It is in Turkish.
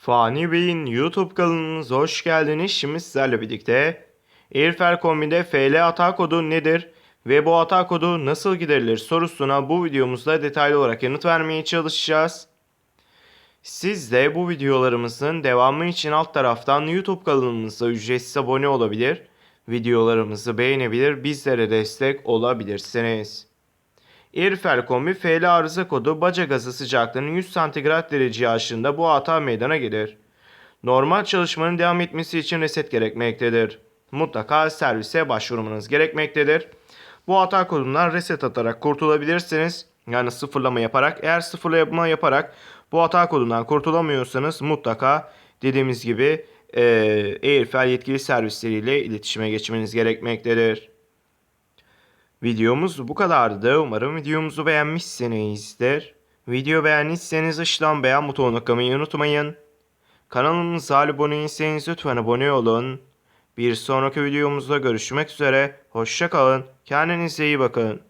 Fani Bey'in YouTube kanalınıza hoş geldiniz. Şimdi sizlerle birlikte Airfare kombinde FL hata kodu nedir ve bu hata kodu nasıl giderilir sorusuna bu videomuzda detaylı olarak yanıt vermeye çalışacağız. Siz de bu videolarımızın devamı için alt taraftan YouTube kanalımıza ücretsiz abone olabilir, videolarımızı beğenebilir, bizlere destek olabilirsiniz. Airfare kombi FL arıza kodu baca gazı sıcaklığının 100 santigrat dereceye aşığında bu hata meydana gelir. Normal çalışmanın devam etmesi için reset gerekmektedir. Mutlaka servise başvurmanız gerekmektedir. Bu hata kodundan reset atarak kurtulabilirsiniz. Yani sıfırlama yaparak. Eğer sıfırlama yaparak bu hata kodundan kurtulamıyorsanız mutlaka dediğimiz gibi e, Airfare yetkili servisleriyle iletişime geçmeniz gerekmektedir. Videomuz bu kadardı. Umarım videomuzu beğenmişsinizdir. Video beğendiyseniz aşağıdan beğen butonuna tıklamayı unutmayın. Kanalımıza abone değilseniz lütfen abone olun. Bir sonraki videomuzda görüşmek üzere. Hoşça kalın. Kendinize iyi bakın.